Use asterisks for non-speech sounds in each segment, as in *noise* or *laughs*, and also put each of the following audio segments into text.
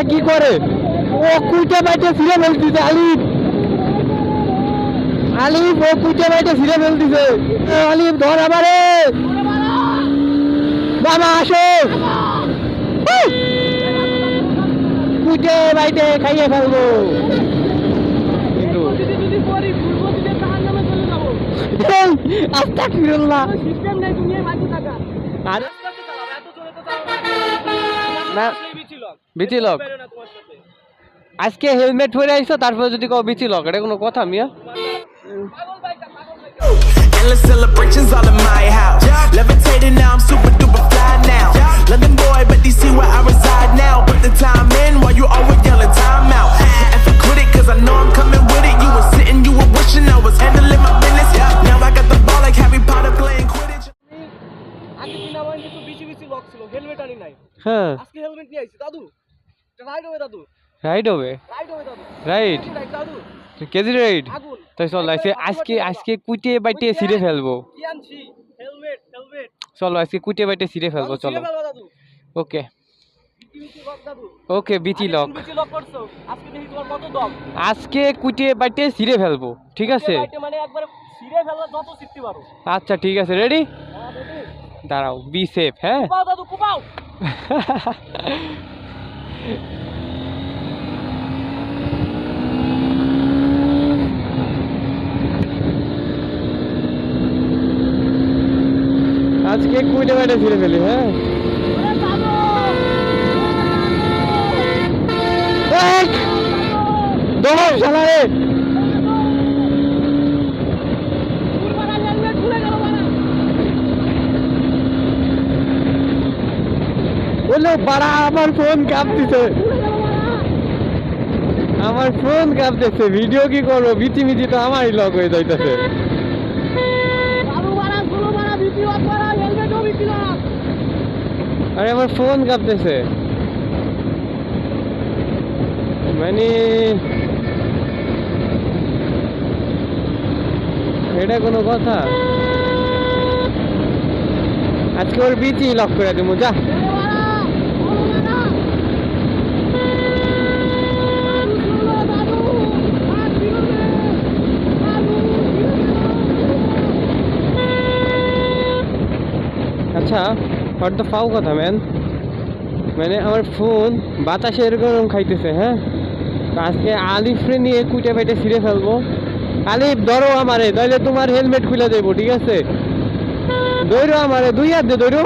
ওইটা কি করে ও কুইটে বাইটে ছিঁড়ে ফেলতেছে আলিফ আলিফ ও কুইটে বাইটে ছিঁড়ে ফেলতেছে আলিফ ধর আবারে বাবা আসো কুইটে বাইটে খাইয়ে ফেলব সিস্টেম নাই থাকা আরে আস্তে না। বিচি lock। বেরো না তোমার সাথে আজকে হেলমেট পরে আইছো তারপরে যদি কও বিচি লক এটা কোনো কথা মিয়া পাগল বাইকা পাগল বাইকা Endless celebrations all in my house. Levitating now, I'm super duper fly now. London boy, but DC where I reside now. Put the time in while you always yelling time out. And for quit it, cause I know I'm coming with it. You were sitting, you were wishing I was handling my business. Now I got the ball like Harry Potter playing Quidditch. আগে দিন আমার কিছু বিচি বিচি lock ছিল helmet আনি নাই হ্যাঁ আজকে হেলমেট নিয়ে আইছি দাদু রাইড হবে দাদু রাইট হবে রাইড হবে? রাইড কেজি রাইট তাই চল আজকে আজকে আজকে কুইটে বাইটে ছিঁড়ে ফেলব। চলো আজকে কুইটে বাইটে ছিঁড়ে ফেলব চলো। ওকে। ওকে বিচি লক আজকে দম। বাইটে ছিঁড়ে ফেলব ঠিক আছে? মানে আচ্ছা ঠিক আছে রেডি হ্যাঁ দাঁড়াও বি সেফ হ্যাঁ? *laughs* আজকে কুইটে বাইটে ছিঁড়ে ফেলি হ্যাঁ। বাড়া, আমার ফোন কাঁপতেছে। আমার ফোন কাঁপতেছে, ভিডিও কি করব? বিচি মিচি তো আমারই লক হয়ে যাইতেছে। আরে আমার ফোন কাঁপতেছে। মানে এটা কোনো কথা? আজকে ওর বিচি লক করে দেবো, যা। আচ্ছা ওর তো ফাও কথা ম্যান মানে আমার ফোন বাতাসে এরকম খাইতেছে হ্যাঁ? আজকে আলিফরে নিয়ে কুইটে পেটে ছিঁড়ে ফেলব। আলিফ, ধরো আমারে তাহলে তোমার হেলমেট খুলে দেবো, ঠিক আছে? দৌড়ো আমারে, দুই হাত দে দৌড়ো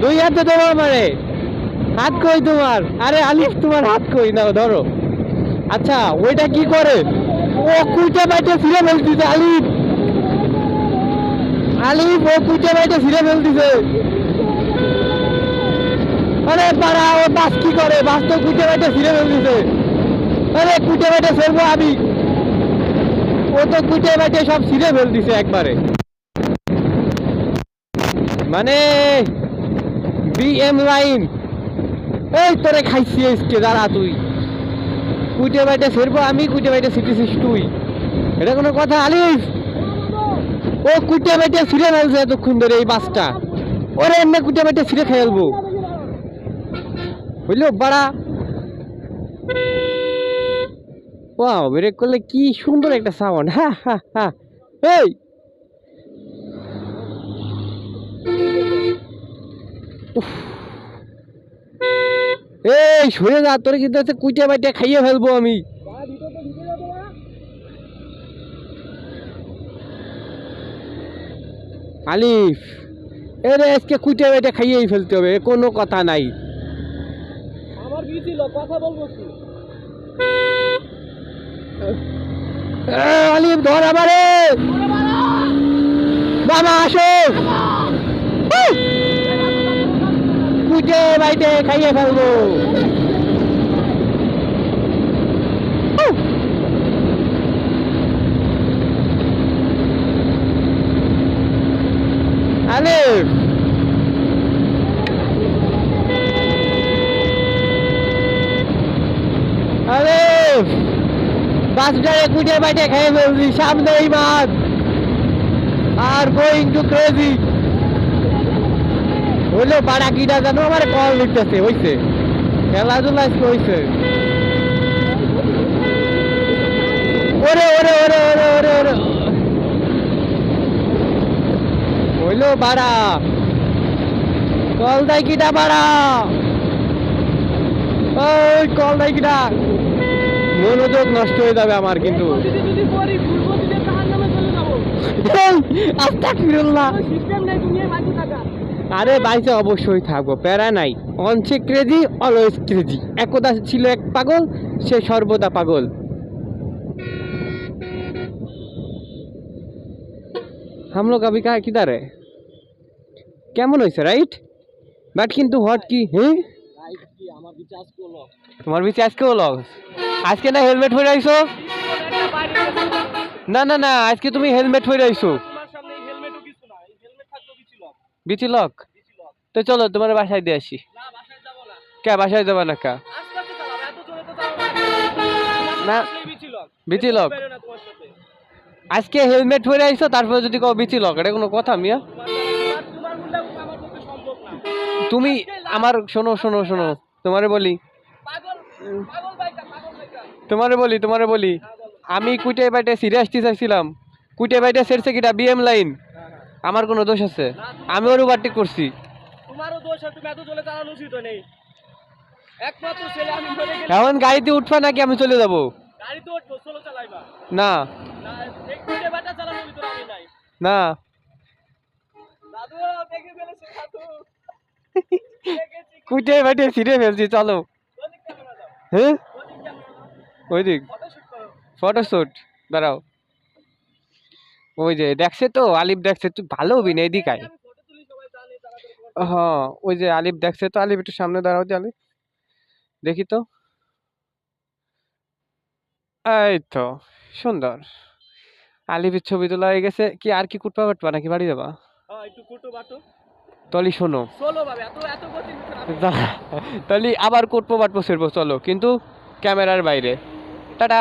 দুই হাতে ধরো আমারে। হাত কই তোমার? আরে আলিফ, তোমার হাত কই? না ধরো। আচ্ছা ওইটা কি করে? ও কুইটে পেটে ছিঁড়ে ফেলতেছে, আলিফ। ও কুইটে পেটে ছিঁড়ে ফেলতেছে। আরে পাড়া, ও বাস কি করে? বাস তো কুইটে পেটে ছিঁড়ে ফেলতেছে। আরে কুইটে পেটে ফেলব আমি। ও তো কুইটে পেটে সব ছিঁড়ে ফেলতেছে একবারে। মানে বিএম লাইন এই তোরে খাইছি আজকে, দাঁড়া তুই। কুইটে বাইটে ফেরবো আমি কুইটে বাইটে ছিটেছিস তুই। এটা কোনো কথা, আলিফ! ও কুইটে বাইটে ফিরে ফেলছে এতক্ষণ ধরে এই বাসটা ওরে এমনি কুইটে বাইটে ফিরে খেলব বুঝলো বাড়া। ওয়াও ব্রেক করলে কি সুন্দর একটা সাউন্ড হ্যাঁ হ্যাঁ হ্যাঁ এই। এই, সরে যা, তোর কিন্তু কুইটে বাইটে খাইয়ে ফেলব আমি। আলিফ এরে আজকে কুইটে বাইটে খাইয়েই ফেলতে হবে কোনো কথা নাই। আমার লক কথা বলব কি আলিফ ধর আমারে। বাবা আসো। উহ! কুইটে বাইটে খাইয়ে ফেলব। আলিফ। আলিফ বাসটারে কুটে বাইটে খেয়ে ফেলছি, সামনে আর গোয়িং টু ক্রেজি হইল পাড়া কিটা জানো, আমার কল লিখতেছে হইছে। খেলাধুলা আজকে হয়েছে ওরে ওরে ওরে ওরে ওরে ওরে হইলো বাড়া কল দেয় কিটা বাড়া ওই কল দেয় কিটা মনোযোগ নষ্ট হয়ে যাবে আমার কিন্তু *laughs* যদি যদি পড়ি ভুলবো দিলে তাহার নামে চলে যাবো আস্তাগফিরুল্লাহ সিস্টেম নেই তুমি বাকি থাকা আরে বাইসে অবশ্যই থাকবো প্যারা নাই অনসে ক্রেজি অলওয়েজ ক্রেজি একদা ছিল এক পাগল সে সর্বদা পাগল हम लोग अभी का किधर है কেমন হয়েছে রাইট বাট কিন্তু হট কি হ্যাঁ তোমার বিচে আজকে হলো আজকে না হেলমেট পরে আইছো? না না না, আজকে তুমি হেলমেট পরে আইছো। বিচি লক তো চলো, তোমার বাসায় দিয়ে আসি। কে, বাসায় যাবা না কা? না। বিচি লক আজকে হেলমেট পরে আইছো, তারপরে যদি কও বিচি লক এটা কোনো কথা, মিয়া তোমার তোমার তোমার মূল্য আমার পক্ষে সম্ভব না তুমি আমার শোনো শোনো শোনো তোমারে বলি। তোমারে বলি তোমারে বলি। আমি কুইটে বাইটে সিরে আসতে চাইছিলাম। কুইটে বাইটে সেরছে কিটা বিএম লাইন আমার কোনো দোষ আছে। আমি ওর ওভারটেক করছি। তোমারও দোষ আছে তুমি এত চালানো উচিত নেই। একমাত্র ছেলে আমি মরে গেলে এখন গাড়িতে উঠবা নাকি আমি চলে যাব? গাড়িতে উঠবো চলো চালাইবা। না। না এক মিনিটে বাটা চালানোর ভিতরে আমি নাই। না। দাদু দেখে ফেলেছে দাদু। কুইটে বাইটে সিরে ফেলছি, চলো। হ্যাঁ? ওই দিক ফটো ফটোশ্যুট দাঁড়াও। ওই যে দেখছে তো, আলিফ দেখছে, তুই ভালো অভিনয় এদিক আয়। হ্যাঁ ওই যে আলিফ দেখছে তো, আলিফ একটু সামনে দাঁড়াও দি, আলিফ। দেখি তো। এই তো, সুন্দর। আলিফের ছবি তোলা হয়ে গেছে, কি আর কি কুটপা কাটবা নাকি বাড়ি যাবা? হ্যাঁ একটু কুটো বাটো তলি শোনো। তলি আবার করব বাটবো সেরবো চলো। কিন্তু ক্যামেরার বাইরে। টাটা!